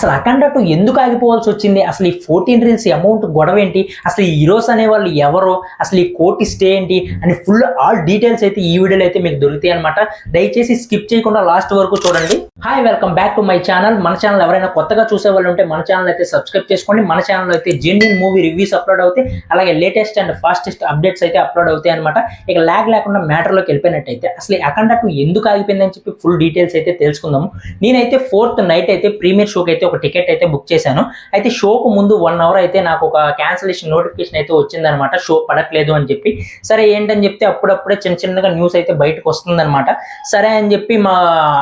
అసలు అఖండ టూ ఎందుకు ఆగిపోవాల్సి వచ్చింది? అసలు ఈ ఫోర్టీన్ రీల్స్ అమౌంట్ గొడవ ఏంటి? అసలు ఈ హీరోస్ అనే వాళ్ళు ఎవరు? అసలు ఈ కోటి స్టే ఏంటి? అని ఫుల్ ఆల్ డీటెయిల్స్ అయితే ఈ వీడియోలో అయితే మీకు దొరుకుతాయి అనమాట దయచేసి స్కిప్ చేయకుండా లాస్ట్ వరకు చూడండి. Hi welcome back to my channel మన ఛానల్ ఎవరైనా కొత్తగా చూసే వాళ్ళు ఉంటే మన ఛానల్ అయితే సబ్స్క్రైబ్ చేసుకోండి. మన ఛానల్ అయితే జెన్యున్ మూవీ రివ్యూస్ అప్లోడ్ అవుతాయి. అలాగే లేటెస్ట్ అండ్ ఫాస్టెస్ట్ అప్డేట్స్ అయితే అప్లోడ్ అవుతాయి అనమాట ఇక ల్యాగ్ లేకుండా మ్యాటర్లోకి వెళ్ళిపోయినట్టయితే అసలు ఈ అఖండ టూ ఎందుకు ఆగిపోయిందని చెప్పి ఫుల్ డీటెయిల్స్ అయితే తెలుసుకుందాము. నేనైతే ఫోర్త్ నైట్ అయితే ప్రీమియర్ షోకి అయితే ఒక టికెట్ అయితే బుక్ చేశాను. అయితే షోకు ముందు వన్ అవర్ అయితే నాకు ఒక క్యాన్సిలేషన్ నోటిఫికేషన్ అయితే వచ్చిందనమాట షో పడట్లేదు అని చెప్పి. సరే ఏంటని చెప్తే అప్పుడప్పుడే చిన్న చిన్నగా న్యూస్ అయితే బయటకు వస్తుందన్నమాట. సరే అని చెప్పి మా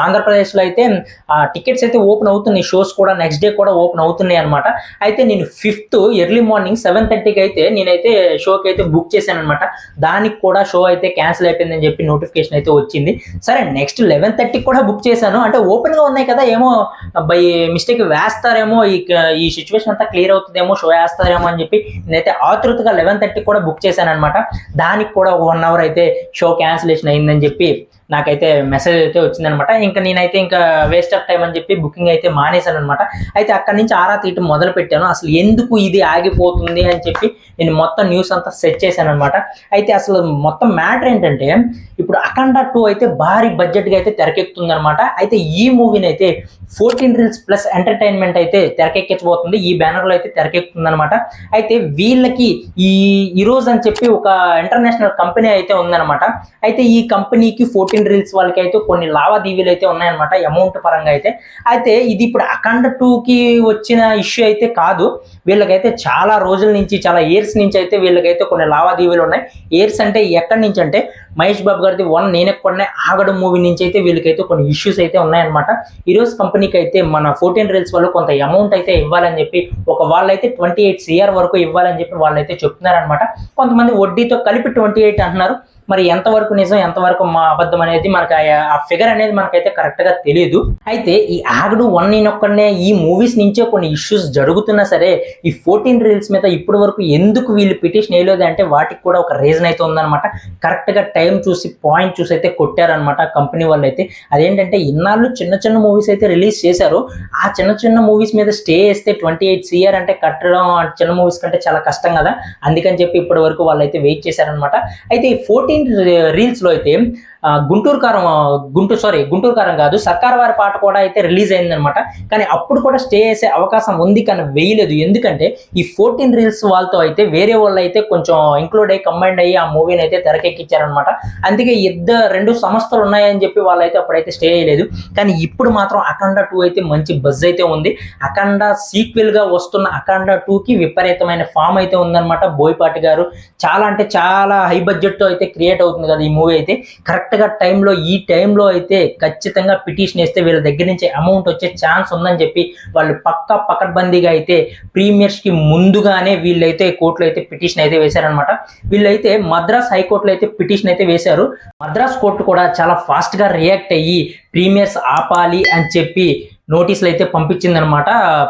ఆంధ్రప్రదేశ్లో అయితే టికెట్స్ అయితే ఓపెన్ అవుతున్నాయి. షోస్ కూడా నెక్స్ట్ డే కూడా ఓపెన్ అవుతున్నాయి అనమాట అయితే నేను ఫిఫ్త్ ఎర్లీ మార్నింగ్ సెవెన్ థర్టీకి అయితే నేనైతే షోకి అయితే బుక్ చేశాను అనమాట దానికి కూడా షో అయితే క్యాన్సిల్ అయిపోయిందని చెప్పి నోటిఫికేషన్ అయితే వచ్చింది. సరే నెక్స్ట్ లెవెన్ థర్టీకి కూడా బుక్ చేశాను. అంటే ఓపెన్గా ఉన్నాయి కదా ఏమో బై మిస్టేక్ వేస్తారేమో ఈ ఈ సిచ్యువేషన్ అంతా క్లియర్ అవుతుందేమో షో వేస్తారేమో అని చెప్పి నేనైతే ఆతృతగా లెవెన్ థర్టీ కూడా బుక్ చేశాను అనమాట దానికి కూడా ఒక వన్ అవర్ అయితే షో క్యాన్సిలేషన్ అయిందని చెప్పి నాకైతే మెసేజ్ అయితే వచ్చిందనమాట ఇంకా నేనైతే ఇంకా వేస్ట్ ఆఫ్ టైం అని చెప్పి బుకింగ్ అయితే మానేశాను అనమాట అయితే అక్కడి నుంచి ఆరా తీయటం మొదలు పెట్టాను. అసలు ఎందుకు ఇది ఆగిపోతుంది అని చెప్పి నేను మొత్తం న్యూస్ అంతా సెట్ చేశాను అనమాట అయితే అసలు మొత్తం మ్యాటర్ ఏంటంటే ఇప్పుడు అఖండ టూ అయితే భారీ బడ్జెట్గా అయితే తెరకెక్కుతుంది అనమాట అయితే ఈ మూవీని అయితే ఫోర్టీన్ రీల్స్ ప్లస్ ఎంటర్టైన్మెంట్ అయితే తెరకెక్కించబోతుంది. ఈ బ్యానర్లో అయితే తెరకెక్కుతుంది అనమాట అయితే వీళ్ళకి ఈ ఈరోజు అని చెప్పి ఒక ఇంటర్నేషనల్ కంపెనీ అయితే ఉందన్నమాట. అయితే ఈ కంపెనీకి ఫోర్టీన్ రీల్స్ వాళ్ళకి అయితే కొన్ని లావాదేవీలు అయితే ఉన్నాయన్నమాట అమౌంట్ పరంగా అయితే. అయితే ఇది ఇప్పుడు అఖండ టూకి వచ్చిన ఇష్యూ అయితే కాదు. వీళ్ళకైతే చాలా రోజుల నుంచి చాలా ఇయర్స్ నుంచి అయితే వీళ్ళకైతే కొన్ని లావాదేవీలు ఉన్నాయి. ఇయర్స్ అంటే ఎక్కడి నుంచి అంటే మహేష్ బాబు గారిది వన్ నేను కొన్నే ఆగడం మూవీ నుంచి అయితే వీళ్ళకైతే కొన్ని ఇష్యూస్ అయితే ఉన్నాయన్నమాట. ఈరోజు కంపెనీకి అయితే మన ఫోర్టీన్ రీల్స్ వాళ్ళు కొంత అమౌంట్ అయితే ఇవ్వాలని చెప్పి ఒక వాళ్ళైతే ట్వంటీ ఎయిట్ సిఆర్ వరకు ఇవ్వాలని చెప్పి వాళ్ళైతే చెప్తున్నారనమాట కొంతమంది వడ్డీతో కలిపి ట్వంటీ ఎయిట్ అంటున్నారు. మరి ఎంతవరకు నిజం ఎంతవరకు మా అబద్ధం అనేది మనకి ఆ- ఫిగర్ అనేది మనకైతే కరెక్ట్గా తెలియదు అయితే ఈ ఆగడు వన్ నేనొక్కడనే ఈ మూవీస్ నుంచే కొన్ని ఇష్యూస్ జరుగుతున్నా సరే ఈ ఫోర్టీన్ రీల్స్ మీద ఇప్పటి వరకు ఎందుకు వీళ్ళు పిటిషన్ వేయలేదు అంటే వాటికి కూడా ఒక రీజన్ అయితే ఉందన్నమాట. కరెక్ట్గా టైం చూసి పాయింట్ చూసి అయితే కొట్టారనమాట కంపెనీ వాళ్ళు అయితే అదేంటంటే ఇన్నాళ్ళు చిన్న చిన్న మూవీస్ అయితే రిలీజ్ చేశారు. ఆ చిన్న చిన్న మూవీస్ మీద స్టే చేస్తే ట్వంటీ ఎయిట్ సిఆర్ అంటే కట్టడం చిన్న మూవీస్ కంటే చాలా కష్టం కదా. అందుకని చెప్పి ఇప్పటి వరకు వాళ్ళు అయితే వెయిట్ చేశారనమాట అయితే ఈ ఫోర్టీన్ రీల్స్లో అయితే ఆ, గుంటూరు కారం గుంటూరు సారీ గుంటూరు కారం కాదు సర్కార్ వారి పాట కూడా అయితే రిలీజ్ అయిందనమాట కానీ అప్పుడు కూడా స్టే చేసే అవకాశం ఉంది కానీ వేయలేదు. ఎందుకంటే ఈ ఫోర్టీన్ రీల్స్ వాళ్ళతో అయితే వేరే వాళ్ళు అయితే కొంచెం ఇంక్లూడ్ అయ్యి కంబైండ్ అయ్యి ఆ మూవీని అయితే తెరకెక్కించారనమాట అందుకే ఇద్దరు రెండు సంస్థలు ఉన్నాయని చెప్పి వాళ్ళైతే అప్పుడైతే స్టే చేయలేదు. కానీ ఇప్పుడు మాత్రం అఖండ టూ అయితే మంచి బజ్ అయితే ఉంది. అఖండ సీక్వెల్గా వస్తున్న అఖండ టూకి విపరీతమైన ఫామ్ అయితే ఉందన్నమాట. బోయపాటి గారు చాలా అంటే చాలా హై బడ్జెట్తో అయితే క్రియేట్ అవుతుంది కదా ఈ మూవీ అయితే. కరెక్ట్ కరెక్ట్గా టైంలో ఈ టైంలో అయితే ఖచ్చితంగా పిటిషన్ వేస్తే వీళ్ళ దగ్గర నుంచి అమౌంట్ వచ్చే ఛాన్స్ ఉందని చెప్పి వాళ్ళు పక్కా పకడ్బందీగా అయితే ప్రీమియర్స్కి ముందుగానే వీళ్ళైతే కోర్టులో అయితే పిటిషన్ అయితే వేశారనమాట వీళ్ళైతే మద్రాస్ హైకోర్టులో అయితే పిటిషన్ అయితే వేశారు. మద్రాస్ కోర్టు కూడా చాలా ఫాస్ట్గా రియాక్ట్ అయ్యి ప్రీమియర్స్ ఆపాలి అని చెప్పి నోటీసులు అయితే పంపించిందనమాట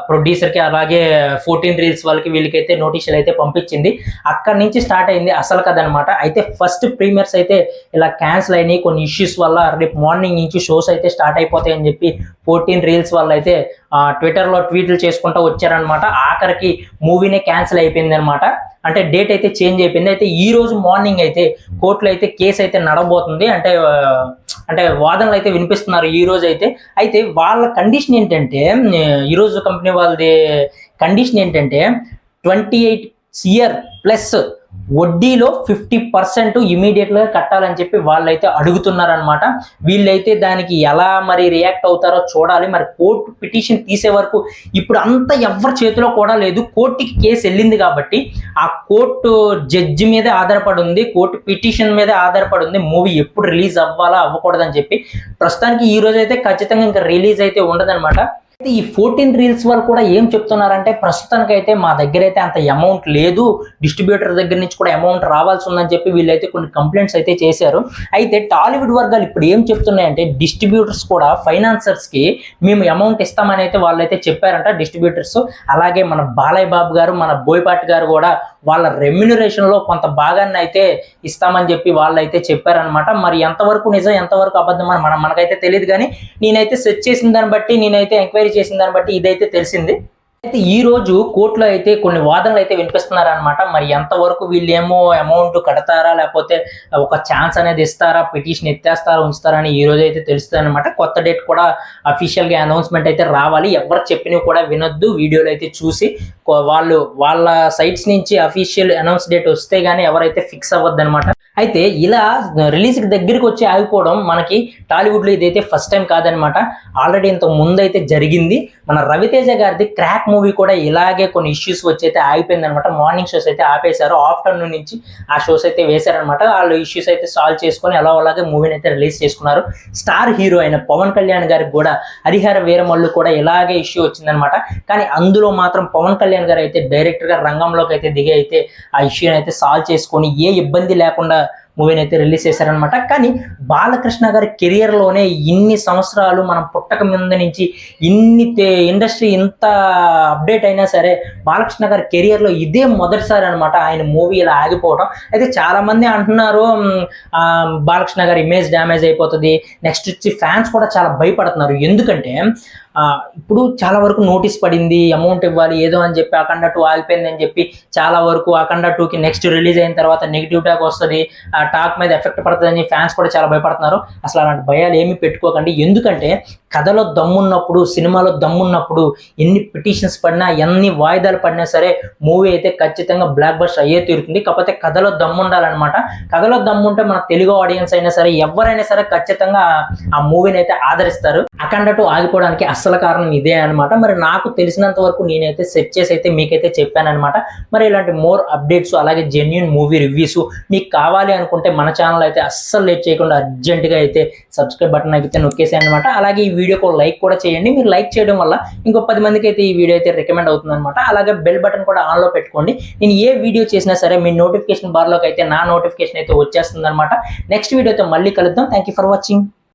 ప్రొడ్యూసర్కి అలాగే ఫోర్టీన్ రీల్స్ వాళ్ళకి వీళ్ళకైతే నోటీసులు అయితే పంపించింది. అక్కడి నుంచి స్టార్ట్ అయింది అసలు కదనమాట అయితే ఫస్ట్ ప్రీమియర్స్ అయితే ఇలా క్యాన్సిల్ అయినాయి. కొన్ని ఇష్యూస్ వల్ల రేపు మార్నింగ్ నుంచి షోస్ అయితే స్టార్ట్ అయిపోతాయని చెప్పి ఫోర్టీన్ రీల్స్ వల్ల అయితే ట్విట్టర్లో ట్వీట్లు చేసుకుంటూ వచ్చారనమాట ఆఖరికి మూవీనే క్యాన్సిల్ అయిపోయింది అనమాట అంటే డేట్ అయితే చేంజ్ అయిపోయింది. అయితే ఈ రోజు మార్నింగ్ అయితే కోర్టులో అయితే కేసు అయితే నడబోతుంది. అంటే అంటే వాదనలు అయితే వినిపిస్తున్నారు ఈ రోజు అయితే. అయితే వాళ్ళ కండిషన్ ఏంటంటే ఈరోజు ఈ రోజు కంపెనీ వాళ్ళది కండిషన్ ఏంటంటే ట్వంటీ ఎయిట్ సియర్ ప్లస్ వడ్డీలో ఫిఫ్టీ పర్సెంట్ ఇమీడియట్గా కట్టాలని చెప్పి వాళ్ళైతే అడుగుతున్నారనమాట వీళ్ళైతే దానికి ఎలా మరి రియాక్ట్ అవుతారో చూడాలి. మరి కోర్టు పిటిషన్ తీసే వరకు ఇప్పుడు అంత ఎవరి చేతిలో కూడా లేదు. కోర్టుకి కేసు వెళ్ళింది కాబట్టి ఆ కోర్టు జడ్జి మీదే ఆధారపడి ఉంది కోర్టు పిటిషన్ మీదే ఆధారపడి ఉంది మూవీ ఎప్పుడు రిలీజ్ అవ్వాలా అవ్వకూడదని చెప్పి ప్రస్తుతానికి ఈ రోజు అయితే ఖచ్చితంగా ఇంకా రిలీజ్ అయితే ఉండదనమాట ఈ ఫోర్టీన్ రీల్స్ వాళ్ళు కూడా ఏం చెప్తున్నారంటే ప్రస్తుతానికి అయితే మా దగ్గర అయితే అంత అమౌంట్ లేదు. డిస్ట్రిబ్యూటర్ దగ్గర నుంచి కూడా అమౌంట్ రావాల్సి ఉందని చెప్పి వీళ్ళైతే కొన్ని కంప్లైంట్స్ అయితే చేశారు. అయితే టాలీవుడ్ వర్గాలు ఇప్పుడు ఏం చెప్తున్నాయంటే డిస్ట్రిబ్యూటర్స్ కూడా ఫైనాన్సర్స్కి మేము అమౌంట్ ఇస్తామని అయితే వాళ్ళైతే చెప్పారంట డిస్ట్రిబ్యూటర్స్ అలాగే మన బాలయ్య బాబు గారు మన బోయపాటి గారు కూడా వాళ్ళ రెమ్యునరేషన్లో కొంత భాగాన్ని అయితే ఇస్తామని చెప్పి వాళ్ళైతే చెప్పారనమాట మరి ఎంతవరకు నిజం ఎంతవరకు అబద్ధం అని మనం మనకైతే తెలియదు కానీ నేనైతే సెర్చ్ చేసిన దాన్ని బట్టి నేనైతే ఎంక్వైరీ చేసిన దాన్ని బట్టి ఇదైతే తెలిసింది. అయితే ఈ రోజు కోర్టులో అయితే కొన్ని వాదనలు అయితే వినిపిస్తున్నారనమాట మరి ఎంతవరకు వీళ్ళు ఏమో అమౌంట్ కడతారా? లేకపోతే ఒక ఛాన్స్ అనేది ఇస్తారా? పిటిషన్ ఎత్తేస్తారా? ఉంచుతారా? అని ఈ రోజు అయితే తెలుస్తుంది అనమాట కొత్త డేట్ కూడా అఫీషియల్గా అనౌన్స్మెంట్ అయితే రావాలి. ఎవరు చెప్పినవి కూడా వినొద్దు. వీడియోలు అయితే చూసి వాళ్ళు వాళ్ళ సైట్స్ నుంచి అఫీషియల్ అనౌన్స్ డేట్ వస్తే గానీ ఎవరైతే ఫిక్స్ అవ్వద్దు అనమాట అయితే ఇలా రిలీజ్కి దగ్గరికి వచ్చి ఆగిపోవడం మనకి టాలీవుడ్లో ఇదైతే ఫస్ట్ టైం కాదనమాట ఆల్రెడీ ఇంతకు ముందు అయితే జరిగింది. మన రవితేజ గారిది క్రాక్ మూవీ కూడా ఇలాగే కొన్ని ఇష్యూస్ వచ్చి అయితే ఆగిపోయింది అనమాట మార్నింగ్ షోస్ అయితే ఆపేశారు. ఆఫ్టర్నూన్ నుంచి ఆ షోస్ అయితే వేశారనమాట. వాళ్ళు ఇష్యూస్ అయితే సాల్వ్ చేసుకొని అలా అలాగే మూవీని అయితే రిలీజ్ చేసుకున్నారు. స్టార్ హీరో అయిన పవన్ కళ్యాణ్ గారికి కూడా హరిహర వీరమల్లు కూడా ఇలాగే ఇష్యూ వచ్చిందనమాట. కానీ అందులో మాత్రం పవన్ కళ్యాణ్ గారు అయితే డైరెక్టర్గా రంగంలోకి అయితే దిగి అయితే ఆ ఇష్యూని అయితే సాల్వ్ చేసుకొని ఏ ఇబ్బంది లేకుండా మూవీని అయితే రిలీజ్ చేశారనమాట కానీ బాలకృష్ణ గారి కెరియర్లోనే ఇన్ని సంవత్సరాలు మనం పుట్టక ముందు నుంచి ఇన్ని ఇండస్ట్రీ ఇంత అప్డేట్ అయినా సరే బాలకృష్ణ గారి కెరియర్లో ఇదే మొదటిసారి అనమాట ఆయన మూవీ ఇలా ఆగిపోవడం అయితే చాలామంది అంటున్నారు బాలకృష్ణ గారి ఇమేజ్ డ్యామేజ్ అయిపోతుంది. నెక్స్ట్ వచ్చి ఫ్యాన్స్ కూడా చాలా భయపడుతున్నారు. ఎందుకంటే ఇప్పుడు చాలా వరకు నోటీస్ పడింది అమౌంట్ ఇవ్వాలి ఏదో అని చెప్పి అఖండ టూ ఆగిపోయింది అని చెప్పి చాలా వరకు అఖండ టూకి నెక్స్ట్ రిలీజ్ అయిన తర్వాత నెగిటివ్ టాక్ వస్తుంది ఆ టాక్ మీద ఎఫెక్ట్ పడుతుందని ఫ్యాన్స్ కూడా చాలా భయపడుతున్నారు. అసలు అలాంటి భయాలు ఏమీ పెట్టుకోకండి. ఎందుకంటే కథలో దమ్మున్నప్పుడు సినిమాలో దమ్మున్నప్పుడు ఎన్ని పిటిషన్స్ పడినా ఎన్ని వాయిదాలు పడినా సరే మూవీ అయితే ఖచ్చితంగా బ్లాక్ బస్ట్ అయ్యే తీరుతుంది. కాకపోతే కథలో దమ్ము ఉండాలన్నమాట కథలో దమ్ము ఉంటే మన తెలుగు ఆడియన్స్ అయినా సరే ఎవరైనా సరే ఖచ్చితంగా ఆ మూవీని అయితే ఆదరిస్తారు. అఖండ టూ ఆగిపోవడానికి అస్సలు కారణం ఇదే అన్నమాట. మరి నాకు తెలిసినంత వరకు నేనైతే సెట్ చేసి అయితే మీకైతే చెప్పాను అనమాట మరి ఇలాంటి మోర్ అప్డేట్స్ అలాగే జెన్యున్ మూవీ రివ్యూస్ మీకు కావాలి అనుకుంటే మన ఛానల్ అయితే అస్సలు లేట్ చేయకుండా అర్జెంటుగా అయితే సబ్స్క్రైబ్ బటన్ అయితే నొక్కేసాయి అనమాట అలాగే ఈ వీడియోకి లైక్ కూడా చేయండి. మీరు లైక్ చేయడం వల్ల ఇంకో పది మందికి అయితే ఈ వీడియో అయితే రికమెండ్ అవుతుంది అనమాట అలాగే బెల్ బటన్ కూడా ఆన్లో పెట్టుకోండి. నేను ఏ వీడియో చేసినా సరే మీ నోటిఫికేషన్ బార్లోకి అయితే నా నోటిఫికేషన్ అయితే వచ్చేస్తుంది అనమాట నెక్స్ట్ వీడియోతో మళ్ళీ కలుద్దాం. Thank you for watching